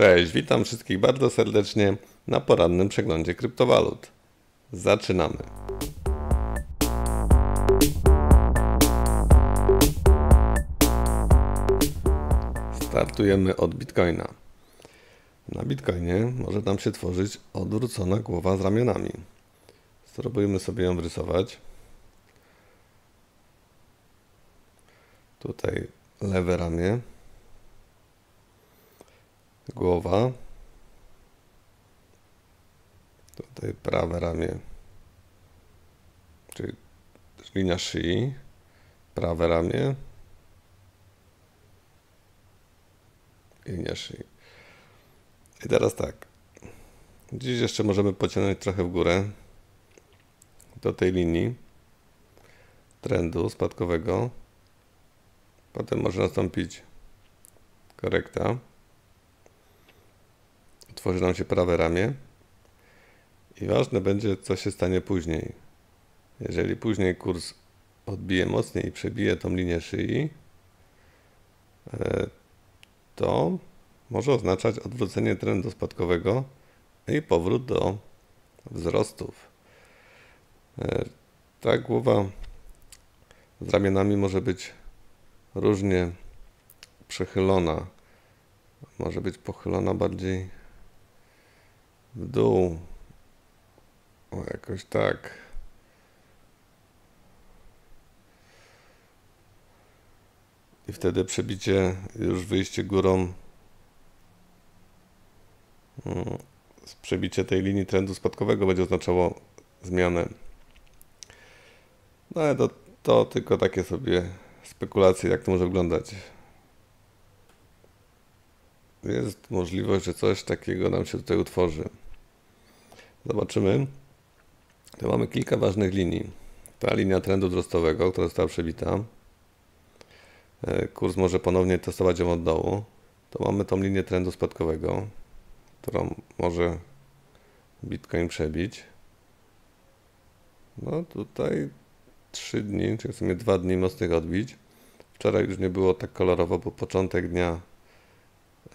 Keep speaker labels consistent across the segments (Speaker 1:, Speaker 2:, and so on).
Speaker 1: Cześć, witam wszystkich bardzo serdecznie na porannym przeglądzie kryptowalut. Zaczynamy. Startujemy od Bitcoina. Na Bitcoinie może nam się tworzyć odwrócona głowa z ramionami. Spróbujmy sobie ją wyrysować. Tutaj lewe ramię, głowa, tutaj prawe ramię, czyli linia szyi, prawe ramię, linia szyi. I teraz tak, dziś jeszcze możemy pociągnąć trochę w górę. Do tej linii. Trendu spadkowego. Potem może nastąpić korekta. Otworzy nam się prawe ramię. I ważne będzie, co się stanie później. Jeżeli później kurs odbije mocniej i przebije tą linię szyi, e, to może oznaczać odwrócenie trendu spadkowego i powrót do wzrostów. E, ta głowa z ramionami może być różnie przechylona. Może być pochylona bardziej w dół. O, jakoś tak. I wtedy przebicie, już wyjście górą, mm, przebicie tej linii trendu spadkowego będzie oznaczało zmianę. No ale to, to tylko takie sobie spekulacje, jak to może wyglądać. Jest możliwość, że coś takiego nam się tutaj utworzy. Zobaczymy. Tu mamy kilka ważnych linii. Ta linia trendu wzrostowego, która została przebita. E, kurs może ponownie testować ją od dołu. To mamy tą linię trendu spadkowego, którą może Bitcoin przebić. No tutaj 3 dni, czyli w sumie 2 dni mocnych odbić. Wczoraj już nie było tak kolorowo, bo początek dnia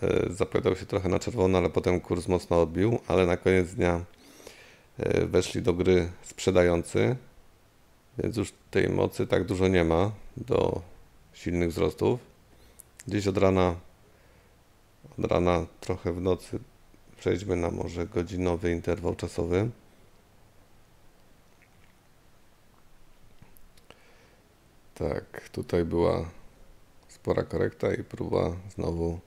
Speaker 1: e, zapowiadał się trochę na czerwono, ale potem kurs mocno odbił, ale na koniec dnia weszli do gry sprzedający, więc już tej mocy tak dużo nie ma do silnych wzrostów. Gdzieś od rana, od rana trochę w nocy przejdźmy na może godzinowy interwał czasowy. Tak, tutaj była spora korekta i próba znowu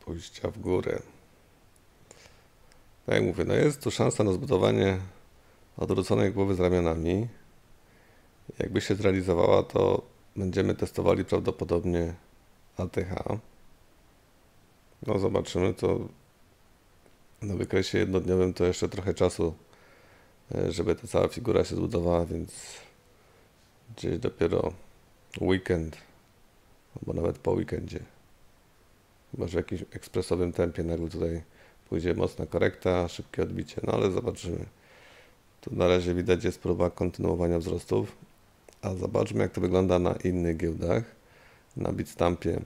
Speaker 1: pójścia w górę. Tak jak mówię, no jest tu szansa na zbudowanie odwróconej głowy z ramionami. Jakby się zrealizowała, to będziemy testowali prawdopodobnie ATH. No zobaczymy, to na wykresie jednodniowym to jeszcze trochę czasu, e, żeby ta cała figura się zbudowała, więc gdzieś dopiero weekend, albo nawet po weekendzie. Chyba, że w jakimś ekspresowym tempie nagle tutaj pójdzie mocna korekta, szybkie odbicie, no ale zobaczymy. Tu na razie widać jest próba kontynuowania wzrostów, a zobaczmy jak to wygląda na innych giełdach. Na Bitstampie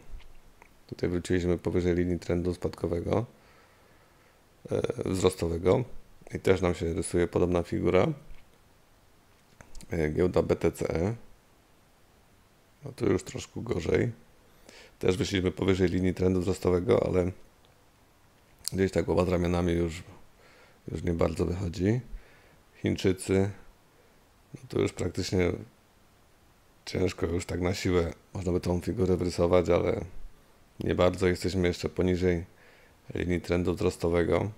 Speaker 1: tutaj wróciliśmy powyżej linii trendu spadkowego, e, wzrostowego i też nam się rysuje podobna figura. E, giełda BTC. No tu już troszkę gorzej. Też wyszliśmy powyżej linii trendu wzrostowego, ale gdzieś ta głowa z ramionami już, już nie bardzo wychodzi. Chińczycy, no to już praktycznie ciężko już tak na siłę można by tą figurę wyrysować, ale nie bardzo. Jesteśmy jeszcze poniżej linii trendu wzrostowego.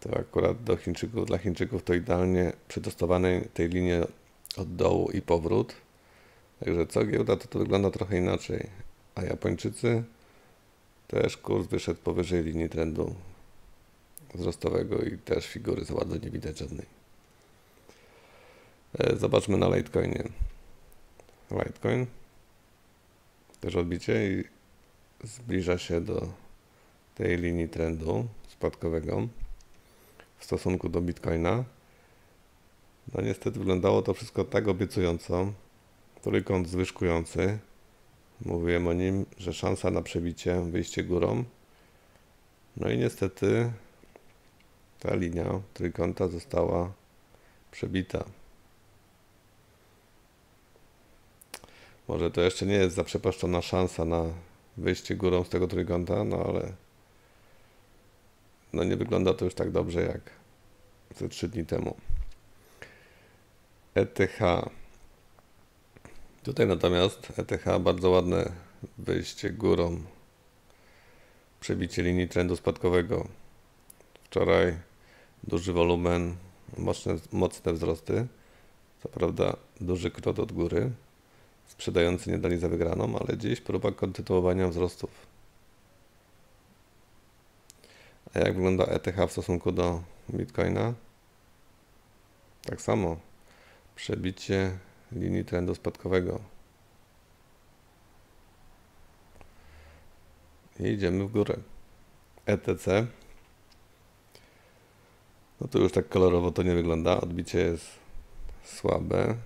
Speaker 1: To akurat do Chińczyków, dla Chińczyków to idealnie przy testowanej tej linii od dołu i powrót. Także co giełda to to wygląda trochę inaczej. A Japończycy też kurs wyszedł powyżej linii trendu wzrostowego i też figury za bardzo nie widać żadnej. E, zobaczmy na Litecoinie. Litecoin też odbicie i zbliża się do tej linii trendu spadkowego w stosunku do Bitcoina. No niestety wyglądało to wszystko tak obiecująco. Trójkąt zwyżkujący. Mówiłem o nim, że szansa na przebicie, wyjście górą. No i niestety ta linia trójkąta została przebita. Może to jeszcze nie jest zaprzepaszczona szansa na wyjście górą z tego trójkąta, no ale no nie wygląda to już tak dobrze jak ze 3 dni temu. ETH. Tutaj natomiast ETH bardzo ładne wyjście górą. Przebicie linii trendu spadkowego. Wczoraj duży wolumen, mocne, mocne wzrosty. Co prawda duży krot od góry. Sprzedający nie dali za wygraną, ale dziś próba kontynuowania wzrostów. A jak wygląda ETH w stosunku do Bitcoina? Tak samo. Przebicie linii trendu spadkowego. I idziemy w górę. ETC. No to już tak kolorowo to nie wygląda. Odbicie jest słabe.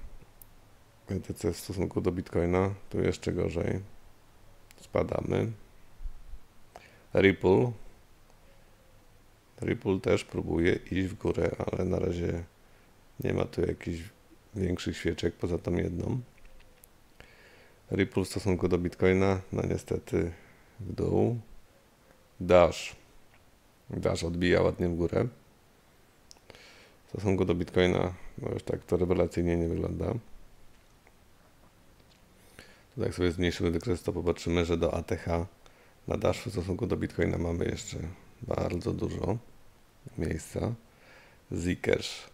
Speaker 1: ETC w stosunku do Bitcoina tu jeszcze gorzej. Spadamy. Ripple. Ripple też próbuje iść w górę, ale na razie nie ma tu jakichś większych świeczek poza tą jedną. Ripple w stosunku do Bitcoina, no niestety w dół. Dash. Dash odbija ładnie w górę. W stosunku do Bitcoina, no już tak to rewelacyjnie nie wygląda. Tutaj jak sobie zmniejszymy wykres, to popatrzymy, że do ATH na Dash w stosunku do Bitcoina mamy jeszcze bardzo dużo miejsca. Zcash.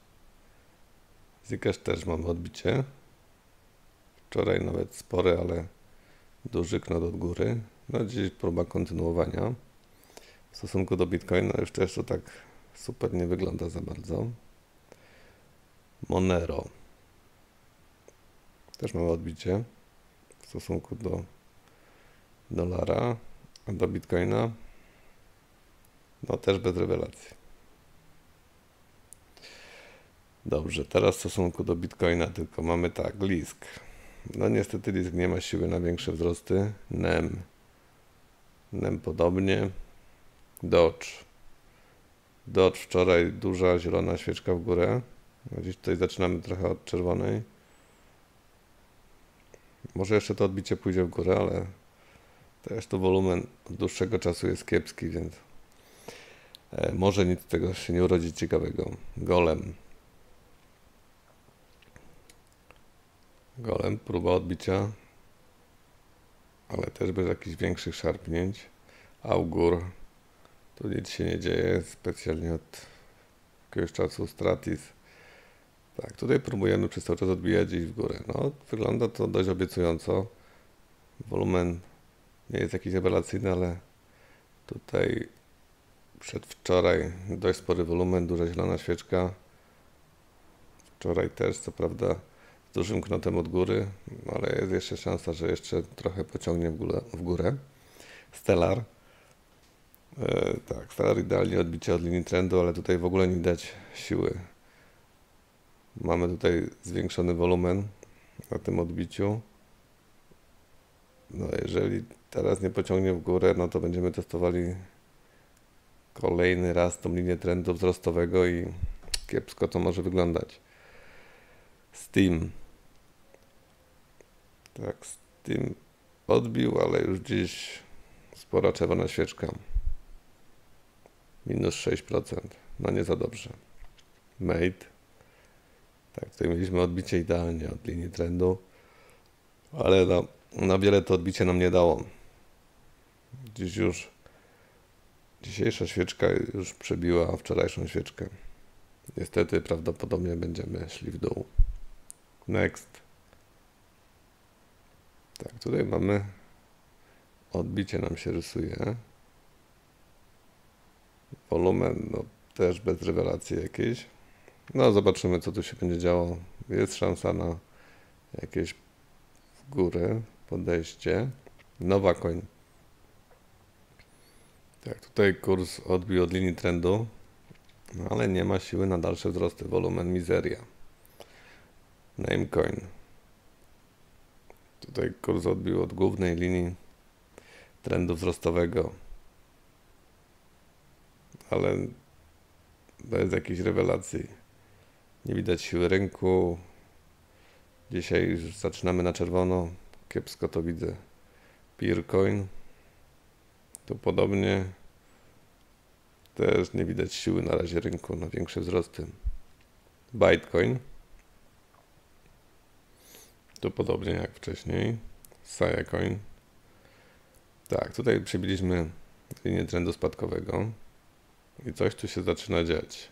Speaker 1: Zcash też mamy odbicie. Wczoraj nawet spore, ale duży knot od góry. No dziś próba kontynuowania. W stosunku do Bitcoina już też to tak super nie wygląda za bardzo. Monero. Też mamy odbicie w stosunku do dolara, a do Bitcoina no też bez rewelacji. Dobrze, teraz w stosunku do Bitcoina tylko mamy tak, Lisk. No niestety Lisk nie ma siły na większe wzrosty. NEM. NEM podobnie. Dodge. Dodge wczoraj duża zielona świeczka w górę. No dziś tutaj zaczynamy trochę od czerwonej. Może jeszcze to odbicie pójdzie w górę, ale też to wolumen od dłuższego czasu jest kiepski, więc e, może nic z tego się nie urodzi ciekawego. Golem. Golem, próba odbicia, ale też bez jakichś większych szarpnięć. Augur, tu nic się nie dzieje, specjalnie od jakiegoś czasu Stratis. Tak, tutaj próbujemy przez cały czas odbijać gdzieś w górę. No, wygląda to dość obiecująco. Wolumen nie jest jakiś rewelacyjny, ale tutaj przedwczoraj dość spory wolumen, duża zielona świeczka. Wczoraj też, co prawda, dużym knotem od góry, ale jest jeszcze szansa, że jeszcze trochę pociągnie w górę. W górę. Stellar. E, tak, Stellar idealnie odbicie od linii trendu, ale tutaj w ogóle nie widać siły. Mamy tutaj zwiększony wolumen na tym odbiciu. No jeżeli teraz nie pociągnie w górę, no to będziemy testowali kolejny raz tą linię trendu wzrostowego i kiepsko to może wyglądać. Steam. Tak, Steam odbił, ale już dziś spora czerwona świeczka. Minus 6%. No nie za dobrze. Mate. Tak, tutaj mieliśmy odbicie idealnie od linii trendu, ale no, na wiele to odbicie nam nie dało. Dziś już dzisiejsza świeczka już przebiła wczorajszą świeczkę. Niestety prawdopodobnie będziemy szli w dół. Next. Tak, tutaj mamy odbicie nam się rysuje. Wolumen, no też bez rewelacji jakiejś. No zobaczymy co tu się będzie działo. Jest szansa na jakieś w górę podejście. Nowa coin. Tak, tutaj kurs odbił od linii trendu, no ale nie ma siły na dalsze wzrosty. Wolumen mizeria. Namecoin. Tutaj kurs odbił od głównej linii trendu wzrostowego. ale bez jakichś rewelacji. Nie widać siły rynku. Dzisiaj już zaczynamy na czerwono. Kiepsko to widzę. Peercoin. Tu podobnie. Też nie widać siły na razie rynku na większe wzrosty. Bitcoin. Tu podobnie jak wcześniej. Sayacoin. Tak, tutaj przebiliśmy linię trendu spadkowego i coś tu się zaczyna dziać.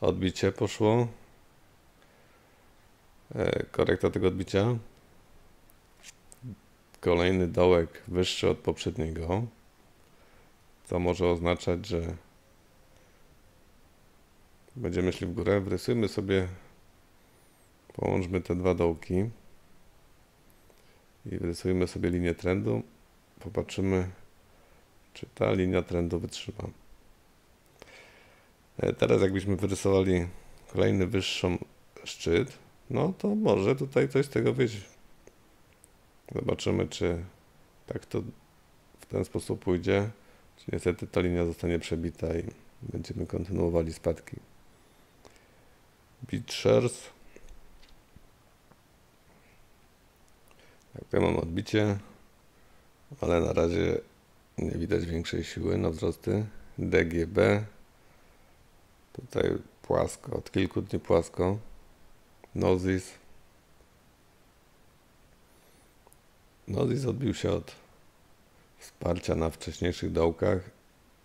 Speaker 1: Odbicie poszło. E, korekta tego odbicia. Kolejny dołek wyższy od poprzedniego. Co może oznaczać, że będziemy szli w górę. Wrysujmy sobie, połączmy te dwa dołki i wrysujmy sobie linię trendu. Popatrzymy, czy ta linia trendu wytrzyma. E, teraz jakbyśmy wyrysowali kolejny wyższy szczyt, no to może tutaj coś z tego wyjść. Zobaczymy, czy tak to w ten sposób pójdzie, czy niestety ta linia zostanie przebita i będziemy kontynuowali spadki. BitShares. Tutaj mamy odbicie, ale na razie nie widać większej siły na wzrosty. DGB. Tutaj płasko, od kilku dni płasko. Nozis. Nozis odbił się od wsparcia na wcześniejszych dołkach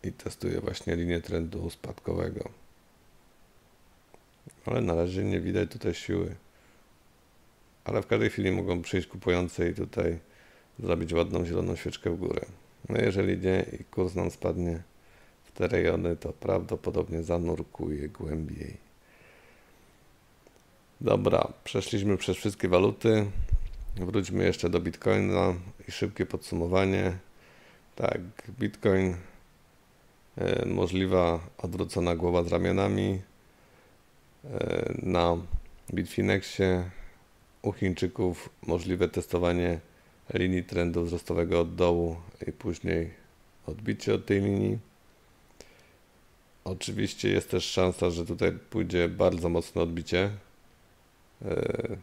Speaker 1: i testuje właśnie linię trendu spadkowego. Ale na razie nie widać tutaj siły. Ale w każdej chwili mogą przyjść kupujące i tutaj zrobić ładną zieloną świeczkę w górę. No jeżeli nie i kurs nam spadnie w te rejony, to prawdopodobnie zanurkuje głębiej. Dobra, przeszliśmy przez wszystkie waluty. Wróćmy jeszcze do Bitcoina i szybkie podsumowanie. Tak, Bitcoin e, możliwa odwrócona głowa z ramionami e, na Bitfinexie. U Chińczyków możliwe testowanie linii trendu wzrostowego od dołu i później odbicie od tej linii. Oczywiście jest też szansa, że tutaj pójdzie bardzo mocne odbicie. E,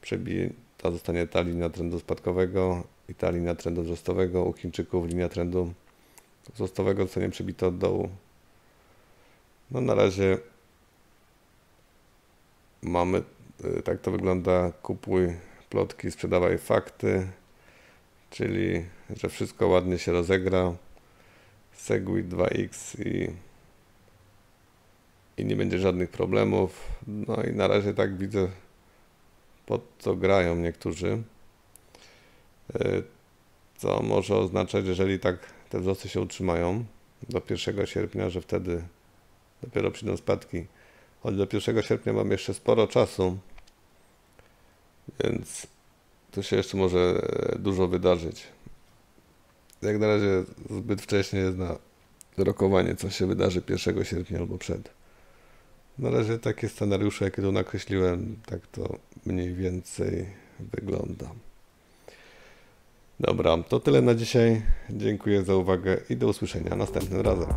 Speaker 1: przebije, ta zostanie ta linia trendu spadkowego i ta linia trendu wzrostowego. U Chińczyków linia trendu wzrostowego zostanie przebita od dołu. No na razie mamy, tak to wygląda, kupuj plotki, sprzedawaj fakty, czyli że wszystko ładnie się rozegra. Segwit 2X i, i nie będzie żadnych problemów. No i na razie tak widzę, pod co grają niektórzy. E, co może oznaczać, jeżeli tak te wzrosty się utrzymają do 1 sierpnia, że wtedy dopiero przyjdą spadki. Choć do 1 sierpnia mam jeszcze sporo czasu, więc tu się jeszcze może e, dużo wydarzyć. Jak na razie zbyt wcześnie jest na rokowanie, co się wydarzy 1 sierpnia albo przed. Na razie takie scenariusze, jakie tu nakreśliłem, tak to mniej więcej wygląda. Dobra, to tyle na dzisiaj. Dziękuję za uwagę i do usłyszenia następnym razem.